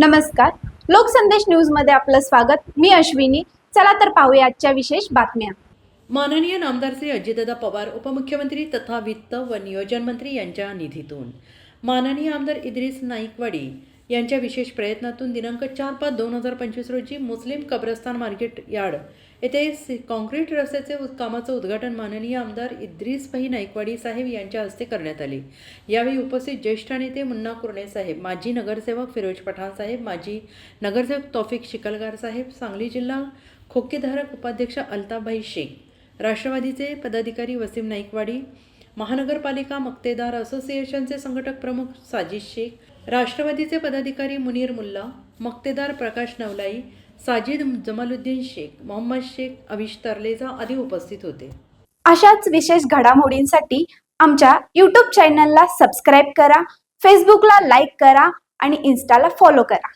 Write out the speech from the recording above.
नमस्कार. लोकसंदेश न्यूजमध्ये आपलं स्वागत. मी अश्विनी. चला तर पाहूया आजच्या विशेष बातम्या. माननीय नामदार श्री अजितदादा पवार उपमुख्यमंत्री तथा वित्त व नियोजन मंत्री यांच्या निधीतून. माननीय आमदार इद्रिस नाईकवाडी यांच्या विशेष प्रयत्नातून दिनांक चार पाच दोन हजार पंचवीस रोजी मुस्लिम कब्रस्तान मार्केट यार्ड येथे कॉन्क्रीट काँक्रीट रस्त्याचे कामाचं उद्घाटन माननीय आमदार इद्रिस भाई नाईकवाडी साहेब यांच्या हस्ते करण्यात आले. यावेळी उपस्थित ज्येष्ठ नेते मुन्ना कुर्णे साहेब माजी नगरसेवक फिरोज पठाण साहेब माजी नगरसेवक तौफिक शिकलगार साहेब सांगली जिल्हा खोकेधारक उपाध्यक्ष अल्ताफभाई शेख राष्ट्रवादीचे पदाधिकारी वसीम नाईकवाडी महानगरपालिका मक्तेदार असोसिएशनचे संघटक प्रमुख साजिद शेख राष्ट्रवादीचे पदाधिकारी मुनीर मुल्ला मक्तेदार प्रकाश नवलाई साजिद जमालुद्दीन शेख मोहम्मद शेख अविश तरलेजा आदी उपस्थित होते. अशाच विशेष घडामोडींसाठी आमच्या यूट्यूब चॅनलला सबस्क्राईब करा फेसबुकला लाईक करा आणि इन्स्टाला फॉलो करा.